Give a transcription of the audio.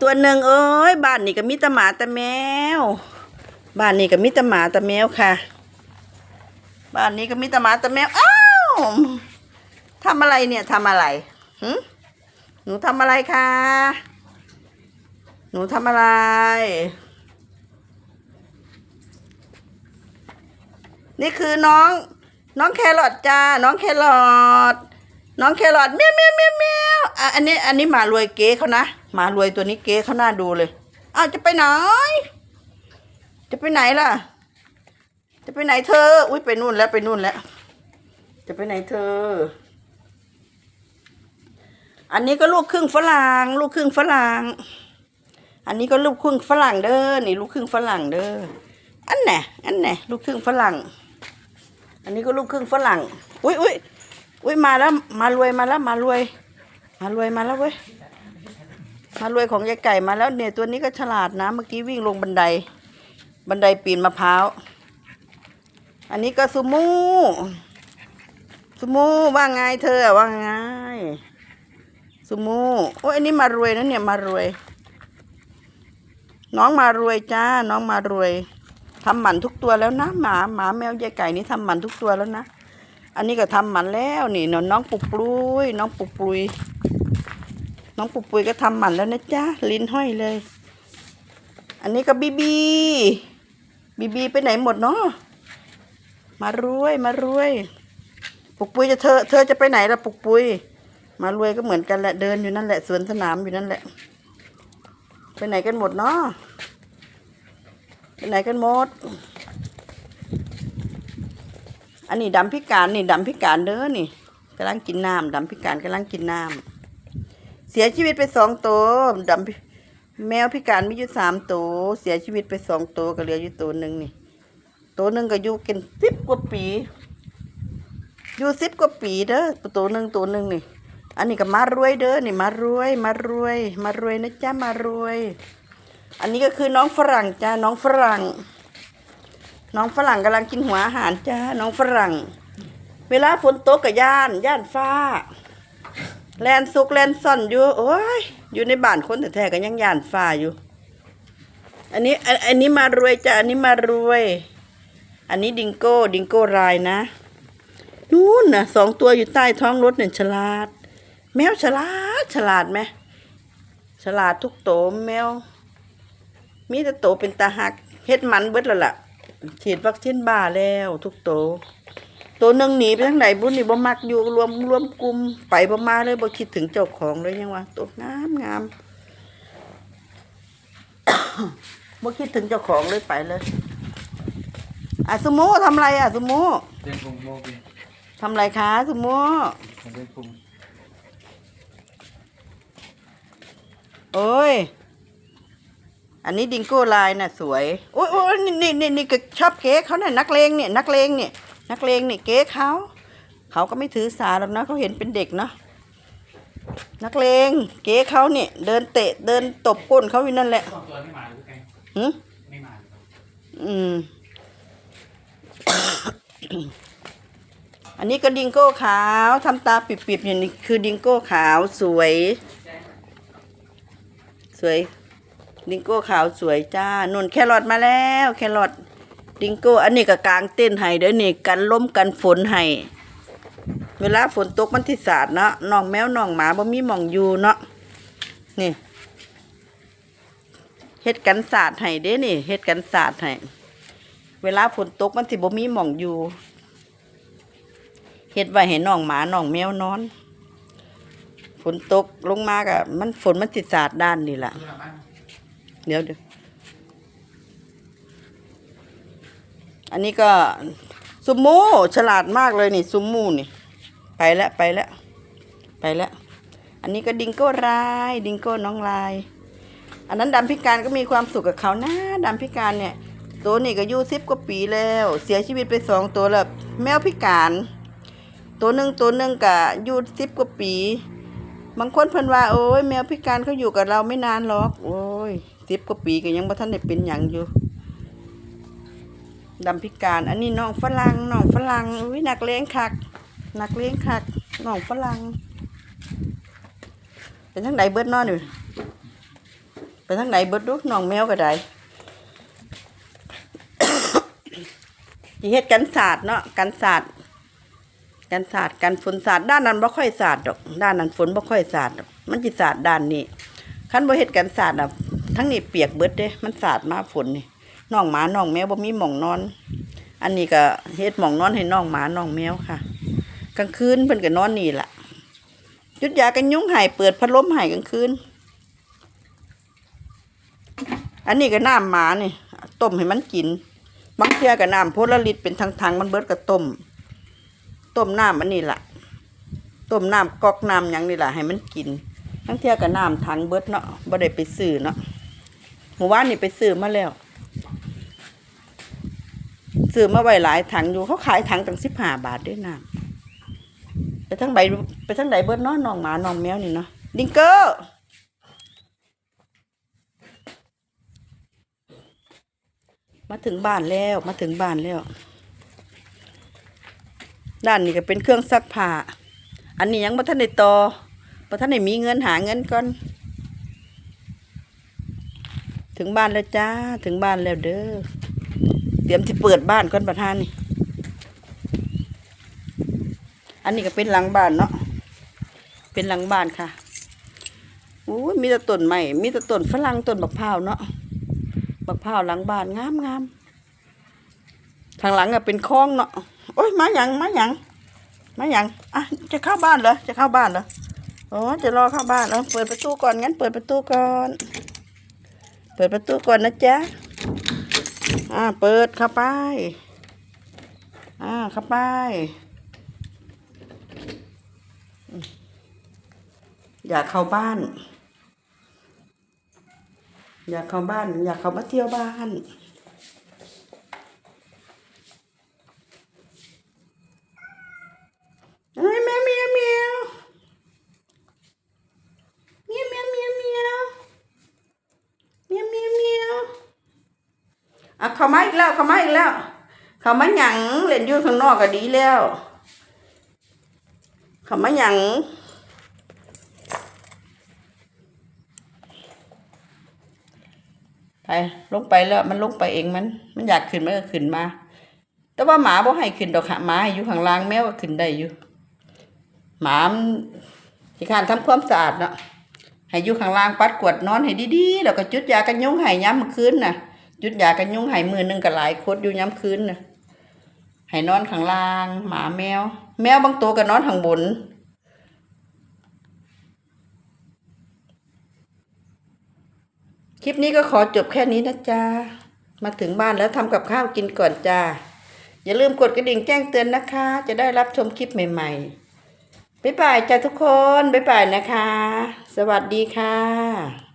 ตัวหนึ่งเอ้ยบ้านนี่ก็มีแตหมาต่แมว บ้านนี่ก็มีแตหมาต่แมวค่ะ บ้านนี้ก็มีแตหมาต่แมวอ้าวทำอะไรเนี่ยทำอะไรหึหนูทำอะไรคะหนูทำอะไร นี่คือน้อง น้องแครอทจ้า น้องแครอทน้องแครอทเมียวเมียวเมียวเมียวอะอันนี้อันนี้หมารวยเก๊เขานะ หมารวยตัวนี้เก๊เขาหน้าดูเลยอ้าวจะไปไหน จะไปไหนล่ะ จะไปไหนเธอ อุ้ยไปนู่นแล้วไปนู่นแล้ว จะไปไหนเธอ อันนี้ก็ลูกครึ่งฝรั่งลูกครึ่งฝรั่ง อันนี้ก็ลูกครึ่งฝรั่งเด้อ นี่ลูกครึ่งฝรั่งเด้อ อันไหนอันไหนลูกครึ่งฝรั่ง อันนี้ก็ลูกครึ่งฝรั่ง อุ้ยอุ้ยอุ้ยมาแล้วมารวยมาแล้วมารวย มารวยมาแล้วเว้ย มารวยของยายไก่มาแล้วเนี่ยตัวนี้ก็ฉลาดนะเมื่อกี้วิ่งลงบันได บันไดปีนมะพร้าว อันนี้ก็ซูมูซูมูว่าไงเธอว่าไงซูมูโอ้ยอันนี้มารวยนะเนี่ยมารวย น้องมารวยจ้า น้องมารวยทำหมันทุกตัวแล้วนะหมาหมาแมวยายไก่นี่ทำหมันทุกตัวแล้วนะ อันนี้ก็ทำหมันแล้วนี่น้องปุกปุยน้องปุกปุย น้องปุปุยก็ทำหมันแล้วนะจ๊ะ ลิ้นห้อยเลย อันนี้ก็บีบี บีบีไปไหนหมดเนาะมารวยมารวย ปุกปุยจะเธอ เธอจะไปไหนล่ะปุกปุย มารวยก็เหมือนกันแหละเดินอยู่นั่นแหละสวนสนามอยู่นั่นแหละ ไปไหนกันหมดเนาะไปไหนกันหมด อันนี้ดำพิการนี่ดำพิการเด้อนี่กำลังกินน้ำดำพิการกำลังกินน้ำ สียชีวิตไปสองตัวดำพิแมวพิการมีอยู่สามตัวเสียชีวิตไปสองตัวก็เหลืออยู่ตัวหนึ่งนี่ตัวหนึ่งก็อยู่กันสิบกว่าปีอยู่สิบกว่าปีเด้อตัวหนึ่งตัวหนึ่งนี่ อันนี้ก็มารวยเด้อนี่มารวยมารวย มารวยนะจ๊ะมารวย อันนี้ก็คือน้องฝรั่งจ้าน้องฝรั่ง น้องฝรั่งกำลังกินหัวอาหารจ้าน้องฝรั่ง เวลาฝนตกกับย่านย่านฟ้า แลนซุกแลนซ่อนอยู่โอ้ยอยู่ในบ้านคนแท้ๆก็ยังย่านฟ้าอยู่ อันนี้อันอันนี้มารวยจ้าอันนี้มารวย อันนี้ดิงโก้ดิงโก้รายนะนู่นนะสองตัวอยู่ใต้ท้องรถเนี่ยฉลาด แมวฉลาดฉลาดไหมฉลาดทุกโตแมว มีแต่โตเป็นตาหักเฮ็ดมันเบิดแล้วล่ะ ฉีดวัคซีนบ้าแล้วทุกโต ตัวหนึ่งหนีไปทางไหนบุญนี่บ่มักอยู่รวมรวมกลุ่มไปบ่มาเลยบ่คิดถึงเจ้าของเลยยังวะตัวงามงามบ่คิดถึงเจ้าของเลยไปเลยอะสุโมทำอะไรอะสุโมเล่นพุงโมกิทำอะไรคะสุโมเล่นพุงโอ้ย อันนี้ดิงโก้ลายน่ะสวยโอ้ยโอ้ยนี่นี่นี่ก็ชอบเค้กเขาเนี่ยนักเลงเนี่ยนักเลงเนี่ย นักเลงเนี่ยเก๊เขาเขาก็ไม่ถือสาหรอกนะเขาเห็นเป็นเด็กเนาะนักเลงเก๊เขาเนี่ย เดินเตะเดินตบก้นเขาอยู่นั่นแหละสองตัวไม่มาหรือไงหืมไม่มาอืม อันนี้ก็ดิงโก้ขาวทำตาปิบๆอย่างนี้คือดิงโก้ขาวสวย สวย ดิงโก้ขาวสวยจ้านุ่นแครอทมาแล้ว แครอท ดิงโก้อันนี้ก็กลางเต้นให้เด้อนี่กันล้มกันฝนให้เวลาฝนตกมันที่สาดเนาะน้องแมวน้องหมาบ่มีหมองอยู่เนาะนี่เฮ็ดกันสาดให้เด้นี่เฮ็ดกันสาดให้เวลาฝนตกมันสิบ่มีหมองอยู่เฮ็ดไว้ให้น้องหมาน้องแมวนอน ฝนตกลงมากะมันฝนมันติดสาดด้านนี่แหละเดี๋ยวเดี๋ยว อันนี้ก็ซุมมูฉลาดมากเลยนี่ซุมมูนี่ ไปแล้วไปแล้วไปแล้ว อันนี้ก็ดิงโก้ลายดิงโก้น้องลาย อันนั้นดำพิการก็มีความสุขกับเขานะดำพิการเนี่ย ตัวนี่ก็อายุสิบกว่าปีแล้ว เสียชีวิตไปสองตัวแล้วแมวพิการ ตัวหนึ่งตัวหนึ่งกะอายุสิบกว่าปีบางคนเพิ่นว่าโอ้ยแมวพิการเขาอยู่กับเราไม่นานหรอก โอ้ยสิบกว่าปีก็ยังบ่ทันได้เป็นหยังอยู่ ดำพิการ อันนี้น้องฝรั่งน้องฝรั่งอุ้ยนักเลี้ยงคักนักเลี้ยงคักน้องฝรั่งเป็นทั้งใดเบิดนอนอยู่ไปทางไหนเบิดดูน้องแมวก็ได้สิเฮ็ดกันศาสตร์เนาะกันศาสตร์กันศาสตร์กันฝนศาสตร์ด้านนั้นบ่ค่อยศาสตร์ดอก ด้านนั้นฝนบ่ค่อยศาสตร์ดอกมันสิศาสตร์ด้านนี้คันบ่เฮ็ดกันศาสตร์อะทั้งนี้เปียกเบิดเด้ มันศาสตร์มาฝนนี่ น้องหมาน้องแมวบ่มีหม่องนอน อันนี้ก็เฮ็ดหม่องนอนให้น้องหมาน้องแมวค่ะ กลางคืนเพิ่นก็นอนนี่ล่ะยุดยากันยุงให้เปิดพัดลมให้กลางคืน อันนี้ก็น้ำหมานี่ต้มให้มันกิน บางเทื่อก็น้ำโพลาริตเป็นทางๆมันเบิดก็ต้ม ต้มน้ำอันนี้ล่ะ ต้มน้ำกอกน้ำยังนี่ล่ะให้มันกินบางเทื่อก็น้ำถังเบิดเนาะบ่ได้ไปซื้อเนาะเมื่อวานนี่ไปซื้อมาแล้ว ซื้อมาไว้หลายถังอยู่เขาขายถังตั้งสิบห้าบาทด้วยน้ำไปทั้งใบไปทั้งใดเบิดเนน้องหมาน้องแมวนี่เนาะดิงเกอร์มาถึงบ้านแล้วมาถึงบ้านแล้ว ด้านนี้ก็เป็นเครื่องซักผ้าอันนี้ยังบ่ทันได้ต่อบ่ทันได้มีเงินหาเงินก่อน ถึงบ้านแล้วจ้าถึงบ้านแล้วเด้อ เตรียมที่เปิดบ้านก่อนประธานนี่ อันนี้ก็เป็นหลังบ้านเนาะ เป็นหลังบ้านค่ะอู้ยมีแต่ต้นใหม่มีแต่ต้นฝรั่งต้นบักพร้าวเนาะ บักพร้าวหลังบ้านงามงามทางหลังอะเป็นคลองเนาะ โอ้ยมาหยังมาหยังมาหยังอะจะเข้าบ้านเหรอ จะเข้าบ้านเหรอโอ้จะรอเข้าบ้านแล้วเปิดประตูก่อนงั้นเปิดประตูก่อน เปิดประตูก่อนนะจ๊ะ อ่าเปิดเข้าไป อ่าเข้าไป อยากเข้าบ้าน อยากเข้าบ้าน อยากเข้ามาเที่ยวบ้าน อะเข้ามาอีกแล้วเข้ามาอีกแล้ว เข้ามาหยังเล่นอยู่ข้างนอกก็ดีแล้ว เข้ามาหยังไปลงไปแล้วมันลงไปเองมัน มันอยากขึ้นมันก็ขึ้นมา แต่ว่าหมาบ่ให้ขึ้นดอกค่ะหมาให้อยู่ข้างล่างแมวก็ขึ้นได้อยู่ หมามันสิขานทำความสะอาดเนาะให้อยู่ข้างล่างปัดกวดนอนให้ดีๆแล้วก็จุดยากันยุงให้ย้ำคืนน่ะ จุดยากันยุงให้มือหนึงก็หลายคดอยู่ย้ำคืนน่ะให้นอนข้างล่าง หมาแมว แมวบางตัวก็นอนข้างบนคลิปนี้ก็ขอจบแค่นี้นะจ๊ะมาถึงบ้านแล้วทำกับข้าวกินก่อนจ้าอย่าลืมกดกระดิ่งแจ้งเตือนนะคะ จะได้รับชมคลิปใหม่ๆบ๊ายบายจ้าทุกคนบ๊ายบายนะคะ สวัสดีค่ะ